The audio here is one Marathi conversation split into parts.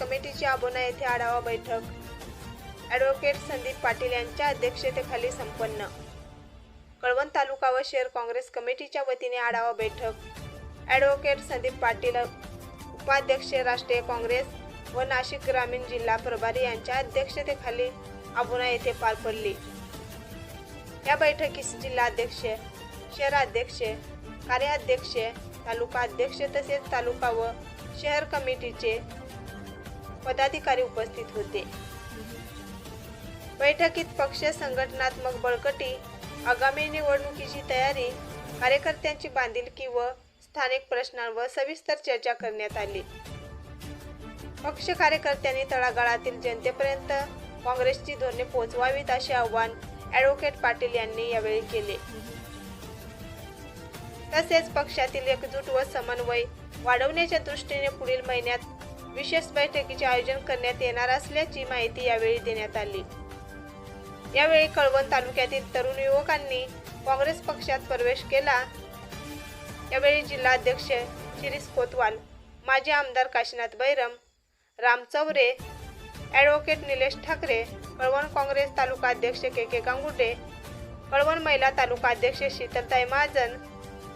येथे आढावा बैठक. ॲडव्होकेट संदीप पाटील यांच्या अध्यक्षतेखाली संपन्न. कळवण तालुका व शहर काँग्रेस कमिटीच्या वतीने आढावा बैठक. ॲडव्होकेट संदीप पाटील उपाध्यक्ष राष्ट्रीय काँग्रेस व नाशिक ग्रामीण जिल्हा प्रभारी यांच्या अध्यक्षतेखाली आबुणा येथे पार पडली. या बैठकीस जिल्हाध्यक्ष शहराध्यक्ष कार्याध्यक्ष तालुका अध्यक्ष तसेच तालुका व शहर कमिटीचे पदाधिकारी उपस्थित होते. बैठकीत पक्ष संघटनात्मक बळकटी आगामी निवडणुकीची तयारी कार्यकर्त्यांची बांधिलकी व स्थानिक प्रश्नांवर सविस्तर चर्चा करण्यात आली. पक्ष कार्यकर्त्यांनी तळागाळातील जनतेपर्यंत काँग्रेसची धोरणे पोहोचवावीत असे आवाहन ॲडव्होकेट पाटील यांनी यावेळी केले. तसेच पक्षातील एकजूट व समन्वय वाढवण्याच्या दृष्टीने पुढील महिन्यात विशेष बैठकीचे आयोजन करण्यात येणार असल्याची माहिती यावेळी देण्यात आली. यावेळी कळवण तालुक्यातील तरुण युवकांनी काँग्रेस पक्षात प्रवेश केला. यावेळी जिल्हाध्यक्ष शिरीष कोतवाल माजी आमदार काशीनाथ बैरम राम चौरे ॲडव्होकेट निलेश ठाकरे कळवण काँग्रेस तालुका अध्यक्ष के के गांगुटे कळवण महिला तालुका अध्यक्ष शीतलताई महाजन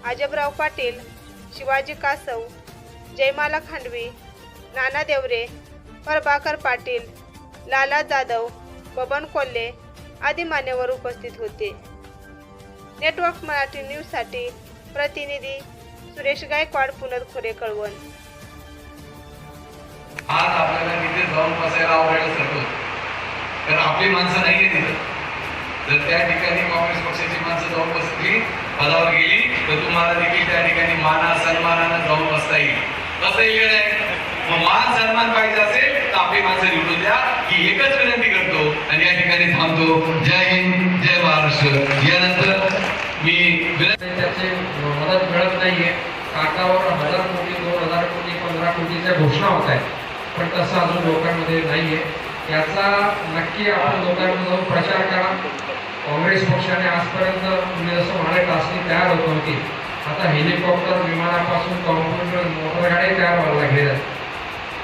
आजबराव पाटील शिवाजी कासव जयमाला खांडवी नाना देवरे प्रभाकर पाटील लाला जाधव बबन कोल्हे आदी मान्यवर उपस्थित होते. नेटवर्क मराठी न्यूजसाठी प्रतिनिधी सुरेश गायकवाड पुनद खोरे कळवण. आज आपल्याला तिथे जाऊन बसायला आवडायला सर्व. तर आपली माणसं नाही तिथं. जर त्या ठिकाणी काँग्रेस पक्षाची माणसं जाऊन बसली पदावर गेली तर तुम्हाला देखील त्या ठिकाणी माना सन्मानानं जाऊन बसता येईल. कसं येईल आहे. मग मान सन्मान पाहिजे असेल तर आपली माणसं निवडून द्या. ही एकच विनंती करतो आणि या ठिकाणी थांबतो. जय हिंद जय महाराष्ट्र. यानंतर मी त्याचे मदत मिळत नाहीये. काकावर हजार कोटी दोन हजार कोटी पंधरा कोटीच्या घोषणा होत आहेत. पण तसं अजून लोकांमध्ये नाहीये. याचा नक्की आपण लोकांमध्ये जाऊन प्रचार करा. काँग्रेस पक्षाने आजपर्यंत तुम्ही जसं म्हणाले टास्की तयार होत होती आता हेलिकॉप्टर विमानापासून कॉम्प्युटर मोटरगाड्या तयार व्हायला लागलेल्या आहेत.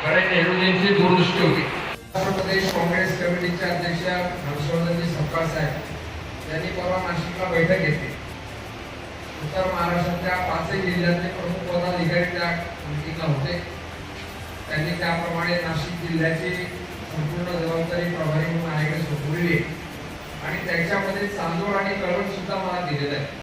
नेहरूजींची दूरदृष्टी होती. उत्तर प्रदेश काँग्रेस कमिटीचे अध्यक्ष हर्षवर्धनजी सपकाळ साहेब यांनी परवा नाशिकला बैठक घेतली. उत्तर महाराष्ट्रातल्या पाचही जिल्ह्यातले प्रमुख पदाधिकारी त्या मीटिंगला होते. त्यांनी त्याप्रमाणे नाशिक जिल्ह्याची संपूर्ण जबाबदारी प्रभारी